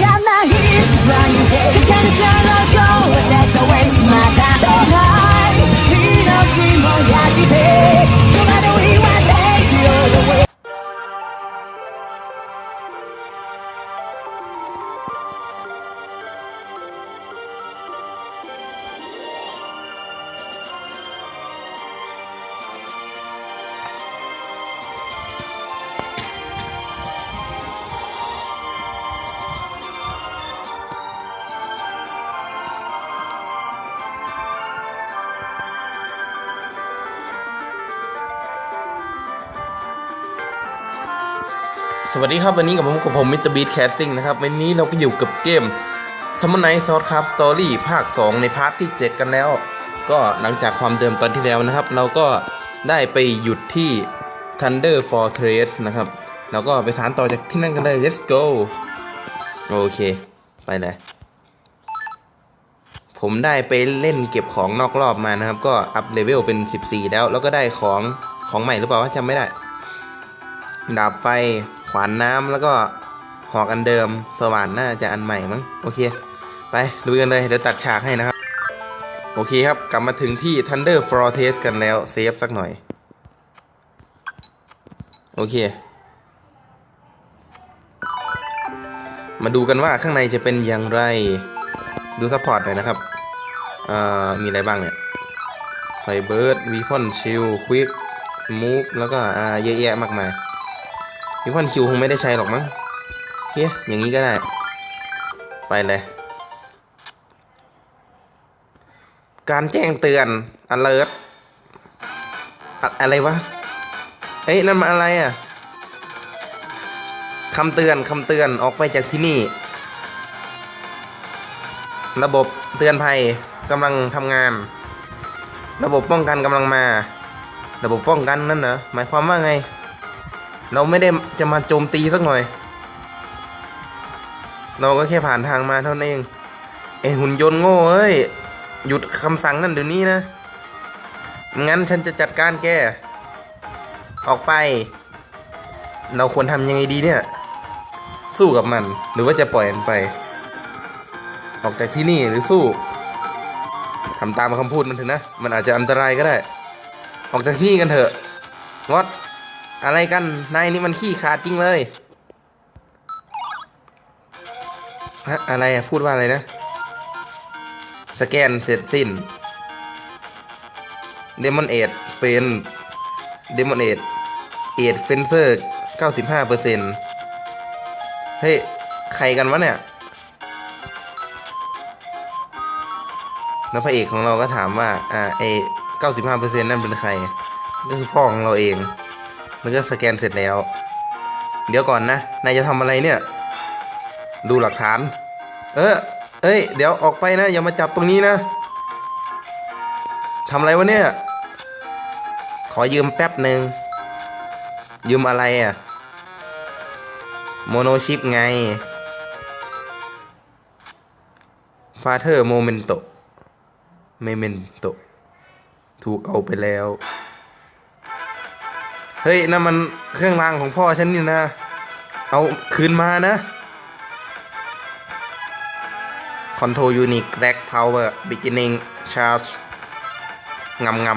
가만히 있어 그때는 저러고 สวัสดีครับวันนี้กับผมกับผมมิสเตอร์บีทแคสติ้งนะครับ วันนี้เราก็อยู่กับเกม s u m m o n Night Sword Craft Story ภาค 2 ในพาร์ทที่ 7 กันแล้ว ก็หลังจากความเดิมตอนที่แล้วนะครับ เราก็ได้ไปหยุดที่ Thunder Fortress นะครับ เราก็ไปสารต่อจากที่นั่นกันเลย let's go โอเค ไปเลย ผมได้ไปเล่นเก็บของนอกรอบมานะครับ ก็อัพเลเวลเป็น 14 แล้ว แล้วก็ได้ของของใหม่หรือเปล่าวะจำไม่ได้ดาบไฟ ขวานน้ำแล้วก็หอกอันเดิมสว่านน่าจะอันใหม่มั้งโอเค ไปดูกันเลยเดี๋ยวตัดฉากให้นะครับ โอเคครับ กลับมาถึงที่ Thunder Fortress กันแล้วเซฟสักหน่อย โอเค มาดูกันว่าข้างในจะเป็นอย่างไรดูซัพพอร์ตหน่อยนะครับอ่ามีอะไรบ้างเนี่ยไฟเบิร์ดวีพอนชิลควิกมูฟแล้วก็อ่าเยอะแยะมากมาย พี่พอนคิวคงไม่ได้ใช้หรอกมั้งโอเคอย่างนี้ก็ได้ ไปเลย การแจ้งเตือน alert อะอะไรวะเฮ้ยนั่นมาอะไรอะคำเตือนคำเตือนออกไปจากที่นี่ ระบบเตือนภัยกำลังทำงาน ระบบป้องกันกำลังมา ระบบป้องกันนั่นเหรอหมายความว่าไง เราไม่ได้จะมาโจมตีสักหน่อย เราก็แค่ผ่านทางมาเท่านั้นเองไอหุ่นยนต์โง่เอ้ย หยุดคำสั่งนั่นเดี๋ยวนี้นะ งั้นฉันจะจัดการแก ออกไป เราควรทำยังไงดีเนี่ย สู้กับมัน หรือว่าจะปล่อยมันไป ออกจากที่นี่หรือสู้ทำตามคำพูดมันเถอะนะ มันอาจจะอันตรายก็ได้ ออกจากที่กันเถอะงด อะไรกัน นายนี่มันขี้ขาดจริงเลยฮะอะไรอะพูดว่าอะไรนะ สแกนเสร็จสิ้นเดมอนเอดเฟนเดมอนเอดเอดเฟนเซอร์เก้าสิบห้าเปอร์เซ็นเฮ้ย ใครกันวะเนี่ยแล้วพระเอกของเราก็ถามว่า อ่าไอเก้าสิบห้าเปอร์เซ็นต์นั่นเป็นใครก็คือพ่อของเราเอง มันก็สแกนเสร็จแล้ว เดี๋ยวก่อนนะ นายจะทำอะไรเนี่ย ดูหลักฐาน เออเอ้ย เดี๋ยวออกไปนะ อย่ามาจับตรงนี้นะทำอะไรวะเนี่ย ขอยืมแป๊บหนึ่ง ยืมอะไรอะ โมโนชิปไง ฟาเธอร์โมเมนโตเมเมนโตถูกเอาไปแล้ว เฮ้ยนั่นมันเครื่องรางของพ่อฉันนี่นะ เอาคืนมานะ Control Unique Rack Power Beginning Charge งำง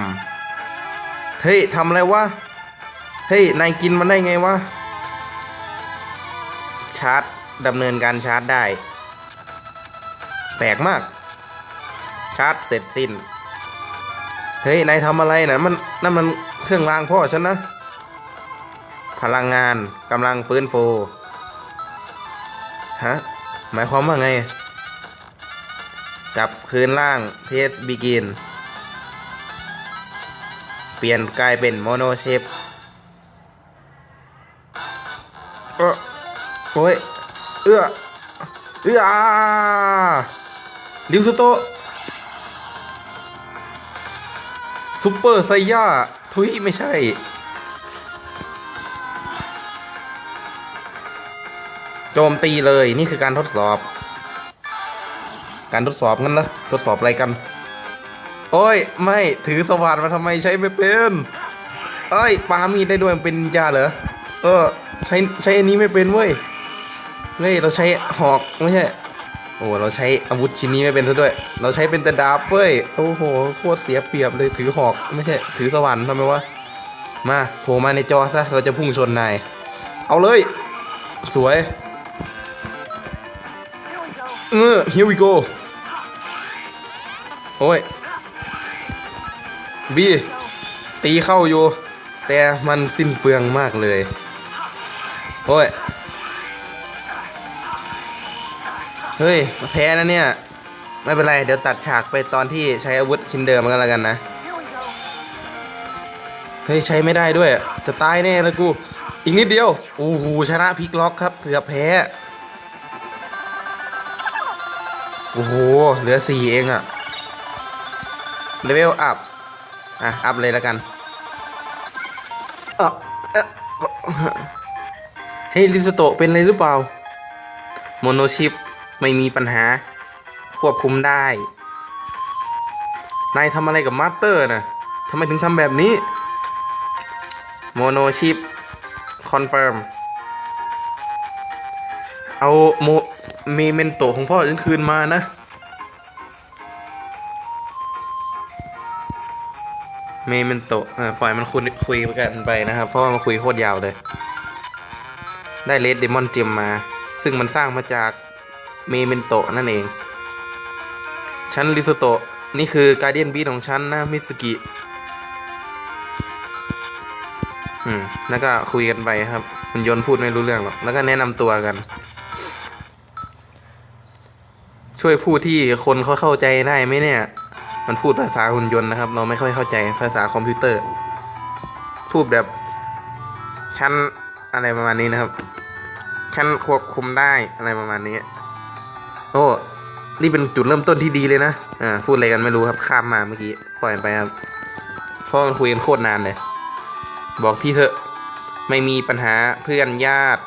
ำเฮ้ยทำอะไรวะ เฮ้ย นายกินมันได้ไงวะ ชาร์จดำเนินการชาร์จได้ แปลกมาก ชาร์จเสร็จสิ้น เฮ้ย นายทำอะไรนะมันนั่นมันเครื่องรางพ่อฉันนะ พลังงานกำลังฟื้นฟูฮะหมายความว่าไง กลับคืนล่างเทสบิกิน เปลี่ยนกลายเป็นโมโนเชฟเออโอ้ย เอื้อ เอื้ออาลิวสโตซุปเปอร์ไซย่า ทุยไม่ใช่ มตีเลยนี่คือการทดสอบ การทดสอบงั้นนะทดสอบอะไรกัน โอ้ย ไม่ถือสว่านมาทำไมใช้ไม่เป็นเอ้ยปามีดได้ด้วยมันเป็นนินจาเหรอเออ ใช้ใช้อันนี้ไม่เป็นเว้ยเฮ้ยเราใช้หอกไม่ใช่โอ้เราใช้อาวุธชิ้นนี้ไม่เป็นซะด้วย เราใช้เป็นแต่ดาบเฟ้ยโอ้โหโคตรเสียเปรียบเลยถือหอกไม่ใช่ถือสวรรค์ทำไมวะมาโผล่มาในจอซะเราจะพุ่งชนนายเอาเลย สวย เออ here we go โอ้ยบีตีเข้าอยู่ แต่มันสิ้นเปลืองมากเลย โอ้ย เฮ้ยแพ้นะเนี่ย ไม่เป็นไร เดี๋ยวตัดฉากไปตอนที่ใช้อาวุธชิ้นเดิมกันแล้วกันนะ เฮ้ย ใช้ไม่ได้ด้วย จะตายแน่ล้วกู อีกนิดเดียว โอ้โหชนะพลิกล็อกครับ เกือบแพ้ โอ้โห เหลือสี่เองอะเลเวลอัพ อะ อัพเลยแล้วกันเอ่อเอ่อเฮ้ยลิสโตเป็นอะไรหรือเปล่า โมโนชิปไม่มีปัญหา ควบคุมได้ นายทำอะไรกับมาสเตอร์นะทำไมถึงทำแบบนี้ โมโนชิปคอนเฟิร์ม เอาโม เมเมนโตของพ่อฉันคืนมานะ เมเมนโตออปล่อยมันคุยคุยกันไปนะครับ เพราะว่ามันคุยโคตรยาวเลย ได้เลดเดมอนเจมมา ซึ่งมันสร้างมาจากเมเมนโตนั่นเองฉันริสุโตะนี่คือการเดียนบีของฉันนะมิสกิอืม แล้วก็คุยกันไปครับ คุณยนพูดไม่รู้เรื่องหรอก แล้วก็แนะนำตัวกัน ช่วยพูดที่คนเขาเข้าใจได้ไหมเนี่ย มันพูดภาษาหุ่นยนต์นะครับ เราไม่ค่อยเข้าใจภาษาคอมพิวเตอร์ พูดแบบชั้นอะไรประมาณนี้นะครับชั้นควบคุมได้อะไรประมาณนี้ โอ้นี่เป็นจุดเริ่มต้นที่ดีเลยนะ อ่า พูดอะไรกันไม่รู้ครับ ข้ามมาเมื่อกี้ ปล่อยไปครับ เพราะมันคุยกันโคตรนานเลย บอกที่เถอะ ไม่มีปัญหาเพื่อนญาติ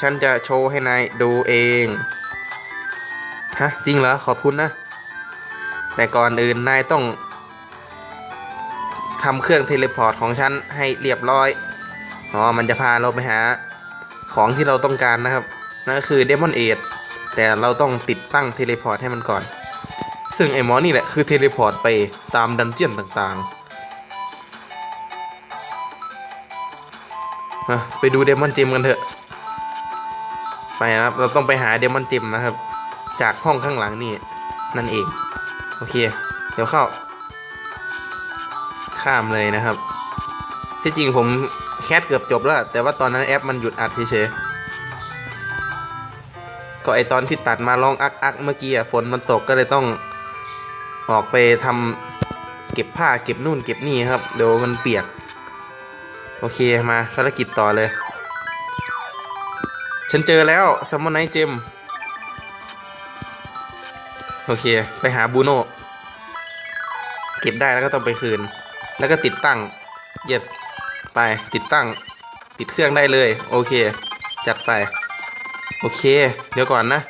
ฉันจะโชว์ให้นายดูเอง ฮะจริงเหรอขอบคุณนะ แต่ก่อนอื่นนายต้องทำเครื่องเทเลพอร์ตของฉันให้เรียบร้อย อ๋อ มันจะพาเราไปหาของที่เราต้องการนะครับ นั่นก็คือเดมอนเอดแต่เราต้องติดตั้งเทเลพอร์ตให้มันก่อน ซึ่งไอ้หมอนี่แหละคือเทเลพอร์ตไปตามดันเจียนต่างๆ ไปดูเดมอนเจมกันเถอะ ไปนะครับ เราต้องไปหาเดมอนเจมนะครับ จากห้องข้างหลังนี่นั่นเอง โอเค เดี๋ยวเข้า ข้ามเลยนะครับ ที่จริงผมแคสเกือบจบแล้ว แต่ว่าตอนนั้นแอปมันหยุดอัดเฉยๆก็ไอตอนที่ตัดมาลองอักอักเมื่อกี้อะฝนมันตกก็เลยต้องออกไปทำเก็บผ้าเก็บนู่นเก็บนี่ครับ เดี๋ยวมันเปียก โอเคมาภารกิจต่อเลย ฉันเจอแล้วซัมมอนไนเจม โอเค ไปหาบูโน่เก็บได้แล้วก็ต้องไปคืน แล้วก็ติดตั้ง yes ไปติดตั้ง ติดเครื่องได้เลย โอเค จัดไป โอเค เดี๋ยวก่อนนะ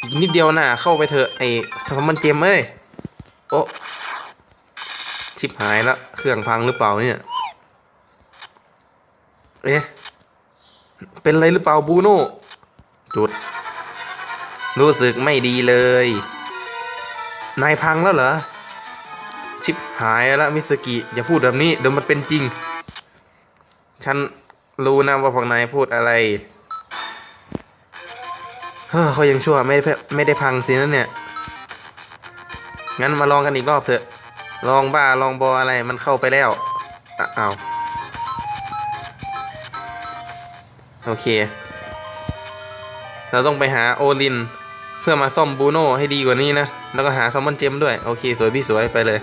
อีกนิดเดียวนะเข้าไปเถอะไอ้ซัมมอนเจมเอ้ย โอ้ชิบหายแล้วเครื่องพังหรือเปล่าเนี่ย เอ๊ะ เป็นไรหรือเปล่าบูโน่จุด รู้สึกไม่ดีเลย นายพังแล้วเหรอ ชิบหายแล้วมิสกิอย่าพูดแบบนี้เดี๋ยวมันเป็นจริง ฉันรู้นะว่าพวกนายพูดอะไร เฮ้อเขายังชั่วไม่ได้ไม่ได้พังสินะเนี่ย งั้นมาลองกันอีกรอบเถอะ ลองบ้าลองบออะไรมันเข้าไปแล้วอะเอาโอเค เราต้องไปหาโอลิน เพื่อมาซ่อมบูโน่ให้ดีกว่านี้นะ แล้วก็หาซัมมอนเจมด้วย โอเค สวยพี่สวยไปเลย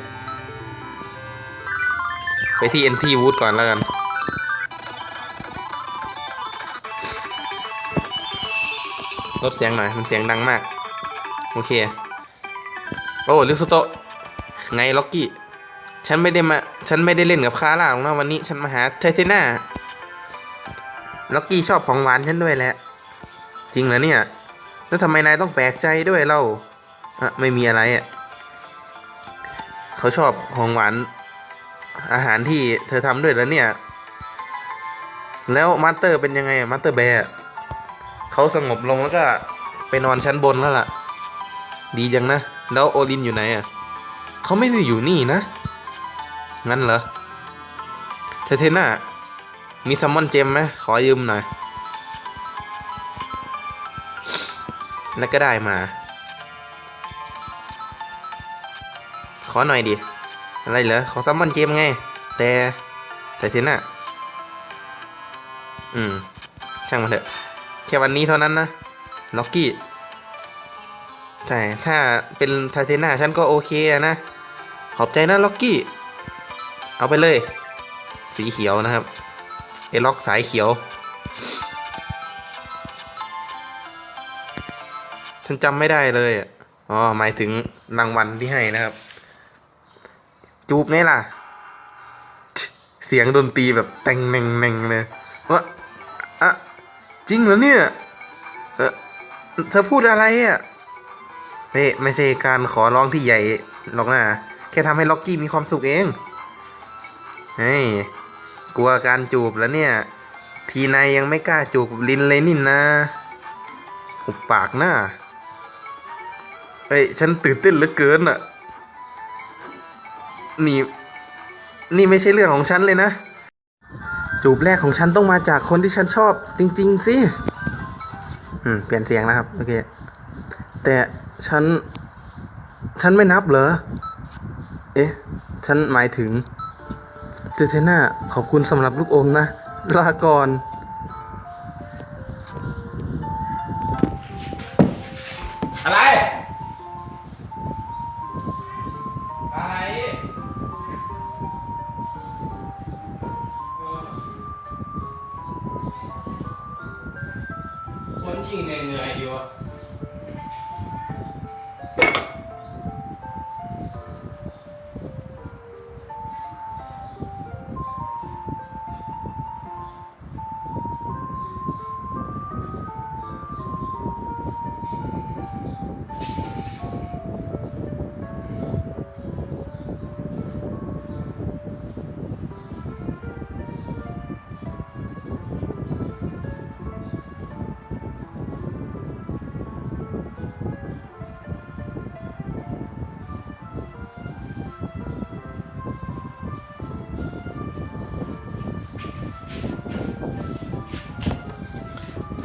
ไปที่ NT Wood ก่อนแล้วกัน ลดเสียงหน่อย มันเสียงดังมาก โอเค โอ้ลิสโตะไงล็อกกี้ ฉันไม่ได้มา ฉันไม่ได้เล่นกับคาร่าหรอกนะวันนี้ ฉันมาหาเทเทน่าล็อกกี้ชอบของหวานฉันด้วยแหละ จริงเหรอเนี่ย แล้วทำไมนายต้องแปลกใจด้วยเล่า อะไม่มีอะไรอะเขาชอบของหวาน อาหารที่เธอทำด้วยแล้วเนี่ย แล้วมาสเตอร์เป็นยังไงมาสเตอร์แบร์เขาเขาสงบลงแล้วก็ไปนอนชั้นบนแล้วล่ะ ดีจังนะ แล้วโอลินอยู่ไหนอะเขาไม่ได้อยู่นี่นะ งั้นเหรอเทเทน่ามีซัมมอนเจมไหมขอยืมหน่อย แล้วก็ได้มา อหน่อยดิ อะไรเหรอ ของซัมมอนเจมไง แต่แต่เทน่าอืม ช่างมันเถอะ แค่วันนี้เท่านั้นนะ ล็อกกี้แต่ถ้าเป็นไทเทน่าฉันก็โอเคนะ ขอบใจนะล็อกกี้ เอาไปเลย สีเขียวนะครับ เอล็อกสายเขียว ฉันจำไม่ได้เลยอะอ๋อหมายถึงรางวัลที่ให้นะครับ จูบไงล่ะ เสียงดนตรีแบบแต่งเน่งเน่งเลยว่าอะจริงเหรอเนี่ย เออเธอพูดอะไรอะเฮ้ยไม่ใช่การขอร้องที่ใหญ่หรอกนะแค่ทำให้ล็อกกี้มีความสุขเองเฮ้ยกลัวการจูบแล้วเนี่ย ทีนายยังไม่กล้าจูบลินเลยนี่นะหุบปากหน้าเฮ้ยฉันตื่นเต้นเหลือเกินอะ นี่นี่ไม่ใช่เรื่องของฉันเลยนะ จูบแรกของฉันต้องมาจากคนที่ฉันชอบ จริง ๆ สิอืมเปลี่ยนเสียงนะครับโอเคแต่ฉัน ฉันไม่นับเหรอ เอ๊ะ ฉันหมายถึงเจเทน่าขอบคุณสำหรับลูกอมนะลาก่อน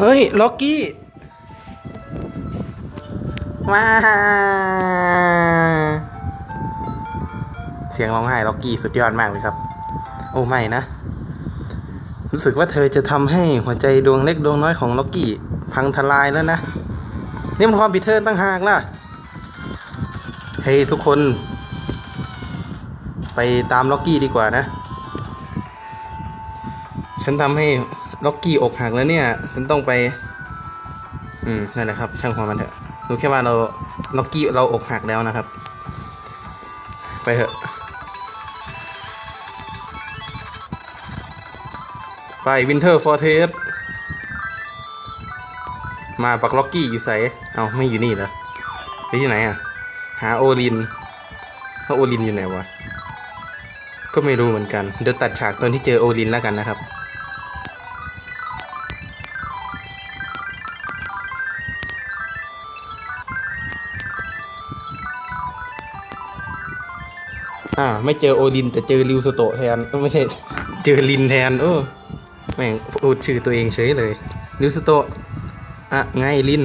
เฮ้ย ล็อกกี้ ว้า เสียงร้องไห้ล็อกกี้สุดยอดมากเลยครับ โอ้ไม่นะ รู้สึกว่าเธอจะทำให้หัวใจดวงเล็กดวงน้อยของล็อกกี้ พังทลายแล้วนะ นี่มันความผิดเธอตั้งหากล่ะ เฮ้ยทุกคน ไปตามล็อกกี้ดีกว่านะ ฉันทำให้ ล็อกกี้อกหักแล้วเนี่ย ฉันต้องไป อืมนั่นแหละครับ ช่างความมันเถอะรู้แค่ว่าเราล็อกกี้เราอกหักแล้วนะครับ ไปเถอะไปวินเทอร์ฟอร์เทสมาปักล็อกกี้อยู่ใสเอาไม่อยู่นี่เหรอไปที่ไหนอะ หาโอลินว่าโอลินอยู่ไหนวะ ก็ไม่รู้เหมือนกัน เดี๋ยวตัดฉากตอนที่เจอโอลินแล้วกันนะครับ ไม่เจอโอลิน แต่เจอริวสโตะแทนไม่ใช่ เจอลินแทนโอ้แม่งพูดชื่อตัวเองเฉยเลยริวสโตะอะไงลิน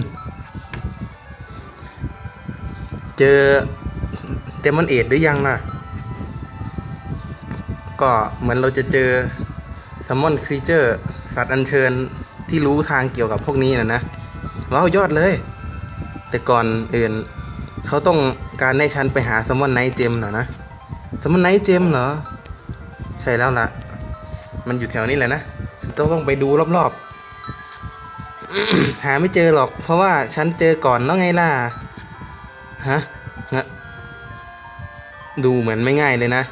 เจอเดมอนเอดหรือยังล่ะ ก็เหมือนเราจะเจอซัมมอนครีเจอร์สัตว์อัญเชิญที่รู้ทางเกี่ยวกับพวกนี้นะนะว้าวยอดเลย แต่ก่อนอื่นเขาต้องการให้ฉันไปหาซัมมอนไนท์เจมนะนะ ซัมมอนไนท์เจมเหรอ ใช่แล้วล่ะ มันอยู่แถวนี้แหละนะ ฉันต้องต้องไปดูรอบๆ หาไม่เจอหรอก เพราะว่าฉันเจอก่อนแล้วไงล่ะ ฮะงะดูเหมือนไม่ง่ายเลยนะ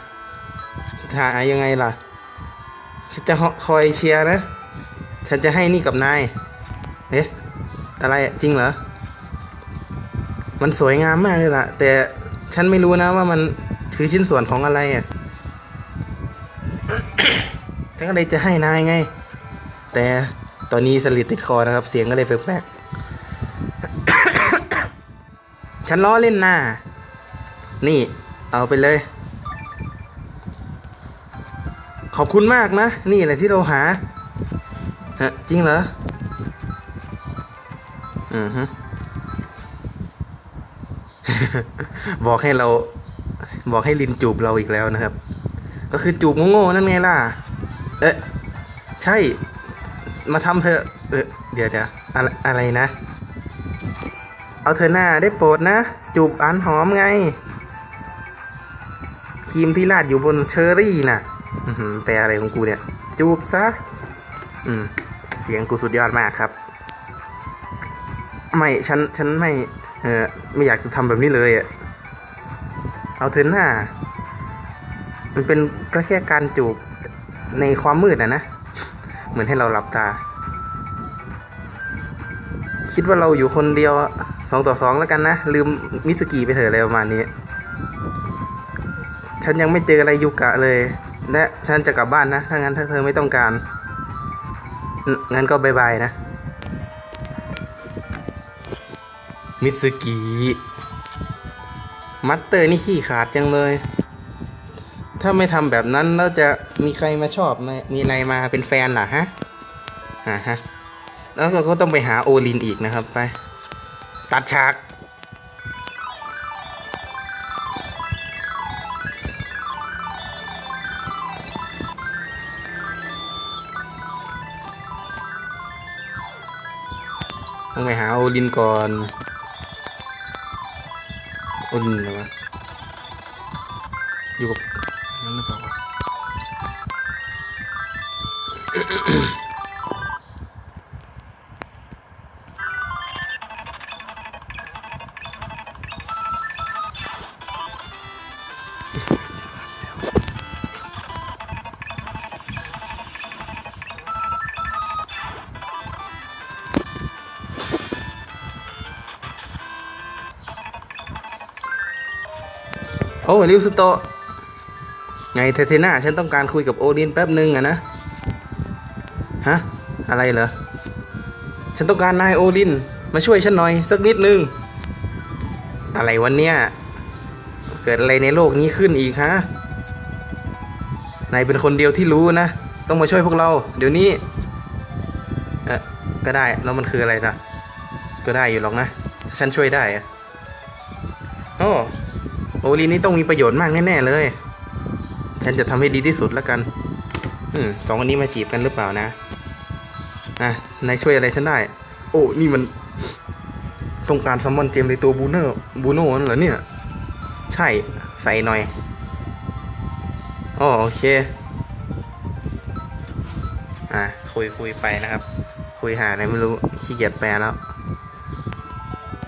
หายังไงล่ะ ฉันจะคอยเชียร์นะ ฉันจะให้นี่กับนาย เอ๊ะ อะไรจริงเหรอ มันสวยงามมากเลยล่ะ แต่ฉันไม่รู้นะว่ามัน คือชิ้นส่วนของอะไรอะฉันก็เลยจะให้นายไง แต่ตอนนี้สลิดติดคอนะครับ เสียงก็เลยแปลกๆฉันล้อเล่นน่านี่ เอาไปเลย ขอบคุณมากนะ นี่แหละที่เราหาฮะจริงเหรอ อือฮึบอกให้เรา บอกให้ลินจูบเราอีกแล้วนะครับ ก็คือจูบโง่ๆนั่นไงล่ะ เอ๊ะใช่ มาทำเธอเออเดี๋ยวเดี๋ยวอะไรอะไรนะ เอาเธอหน้าได้โปรดนะ จูบอันหอมไงครีมที่ราดอยู่บนเชอร์รี่น่ะแปลอะไรของกูเนี่ย จูบซะ อืม เสียงกูสุดยอดมากครับ ไม่ ฉัน ฉันไม่ เออไม่อยากจะทำแบบนี้เลยอะ เอาเธอหน้า มันเป็นก็แค่การจูบในความมืดอะนะ เหมือนให้เราหลับตา คิดว่าเราอยู่คนเดียวสองต่อสองแล้วกันนะ ลืมมิสกีไปเถอะอะไรประมาณนี้ ฉันยังไม่เจออะไรยุกะเลย และฉันจะกลับบ้านนะ ถ้างั้นถ้าเธอไม่ต้องการ งั้นก็บายบายนะ มิสกี มัตเตอร์นี่ขี้ขาดจังเลย ถ้าไม่ทำแบบนั้นแล้วจะมีใครมาชอบไหมมีอะไรมาเป็นแฟนล่ะฮะอ่าฮะ แล้วเราก็ต้องไปหาโอลินอีกนะครับไป ตัดฉากต้องไปหาโอลินก่อน โอ ลิวสโตะไงเทเทน่าฉันต้องการคุยกับโอดินแป๊บนึงอะนะ ฮะ อะไรเหรอ ฉันต้องการนายโอดิน มาช่วยฉันหน่อย สักนิดนึง อะไรวันเนี้ยเกิดอะไรในโลกนี้ขึ้นอีกฮะ นายเป็นคนเดียวที่รู้นะ ต้องมาช่วยพวกเรา เดี๋ยวนี้ เออก็ได้ แล้วมันคืออะไรล่ะ ก็ได้อยู่หรอกนะ ฉันช่วยได้อะโอ้ โอลีนี่ต้องมีประโยชน์มากแน่ๆเลย ฉันจะทำให้ดีที่สุดแล้วกัน อืมสองคนนี้มาจีบกันหรือเปล่านะอะนายช่วยอะไรฉันได้ โอ้ นี่มันต้องการซัมมอนเจมในตัวบูเนอร์บูโน่นั่นเหรอเนี่ย ใช่ใส่หน่อยอ๋อโอเค อะ คุยคุยไปนะครับ คุยหาอะไรไม่รู้ขี้เกียจแปลแล้ว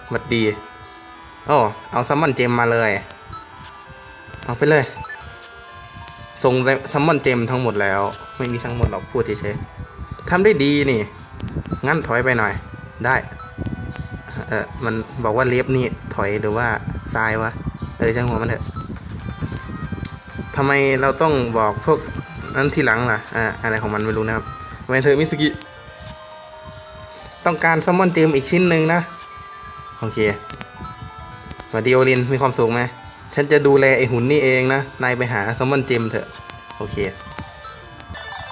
หวัดดีโอ้เอาซัมมอนเจมมาเลย เอาไปเลยส่งซัมมอนเจมทั้งหมดแล้ว ไม่มีทั้งหมดหรอกพูดเฉยๆทำได้ดีนี่ งั้นถอยไปหน่อย ได้ เออมันบอกว่าเลียบนี่ถอยหรือว่าซ้ายวะ เออช่างหัวมันเถอะทำไมเราต้องบอกพวกนั้นทีหลังล่ะ อ่าอะไรของมันไม่รู้นะครับไว้เธอมิสกิ ต้องการซัมมอนเจมอีกชิ้นหนึ่งนะ โอเคสวัสดีโอลินมีความสุขไหม ฉันจะดูแลไอหุ่นนี่เองนะ นายไปหาซัมมอนเจมเถอะ โอเค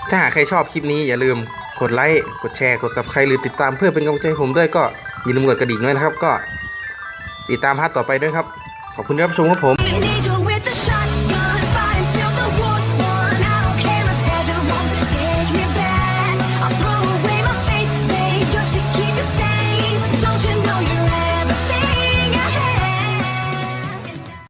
ถ้าหากใครชอบคลิปนี้อย่าลืมกดไลค์ กดแชร์ กดซับสไครต์หรือติดตามเพื่อเป็นกำลังใจผมด้วยก็อย่าลืมกดกระดิ่งด้วยนะครับ ก็ ติดตามพาร์ทต่อไปด้วยครับ ขอบคุณที่รับชมครับผม